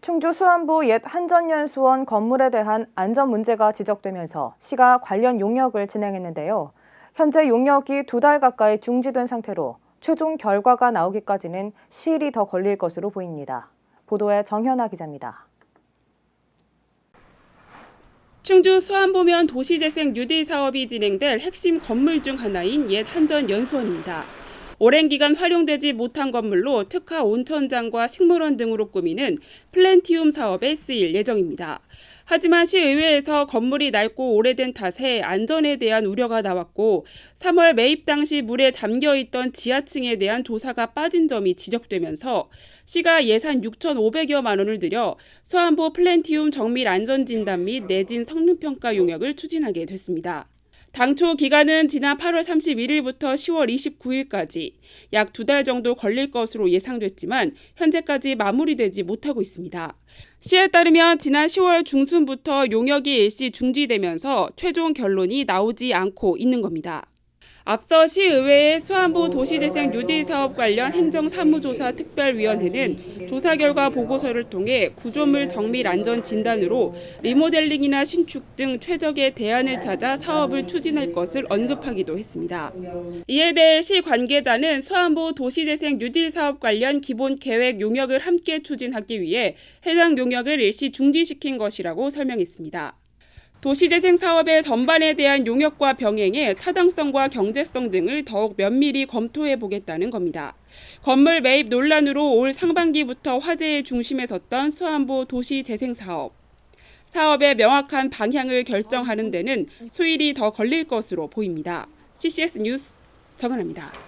충주 수안보 옛 한전연수원 건물에 대한 안전 문제가 지적되면서 시가 관련 용역을 진행했는데요. 현재 용역이 두 달 가까이 중지된 상태로 최종 결과가 나오기까지는 시일이 더 걸릴 것으로 보입니다. 보도에 정현아 기자입니다. 충주 수안보면 도시재생 뉴딜 사업이 진행될 핵심 건물 중 하나인 옛 한전 연수원입니다. 오랜 기간 활용되지 못한 건물로 특화 온천장과 식물원 등으로 꾸미는 플랜티움 사업에 쓰일 예정입니다. 하지만 시의회에서 건물이 낡고 오래된 탓에 안전에 대한 우려가 나왔고 3월 매입 당시 물에 잠겨 있던 지하층에 대한 조사가 빠진 점이 지적되면서 시가 예산 6,500여만 원을 들여 수안보 플랜티움 정밀 안전 진단 및 내진 성능 평가 용역을 추진하게 됐습니다. 당초 기간은 지난 8월 31일부터 10월 29일까지 약 두 달 정도 걸릴 것으로 예상됐지만 현재까지 마무리되지 못하고 있습니다. 시에 따르면 지난 10월 중순부터 용역이 일시 중지되면서 최종 결론이 나오지 않고 있는 겁니다. 앞서 시의회의 수안보 도시재생 뉴딜 사업 관련 행정사무조사 특별위원회는 조사 결과 보고서를 통해 구조물 정밀 안전 진단으로 리모델링이나 신축 등 최적의 대안을 찾아 사업을 추진할 것을 언급하기도 했습니다. 이에 대해 시 관계자는 수안보 도시재생 뉴딜 사업 관련 기본 계획 용역을 함께 추진하기 위해 해당 용역을 일시 중지시킨 것이라고 설명했습니다. 도시재생 사업의 전반에 대한 용역과 병행해 타당성과 경제성 등을 더욱 면밀히 검토해 보겠다는 겁니다. 건물 매입 논란으로 올 상반기부터 화제의 중심에 섰던 수안보 도시재생 사업. 사업의 명확한 방향을 결정하는 데는 수일이 더 걸릴 것으로 보입니다. CCS 뉴스 정은아입니다.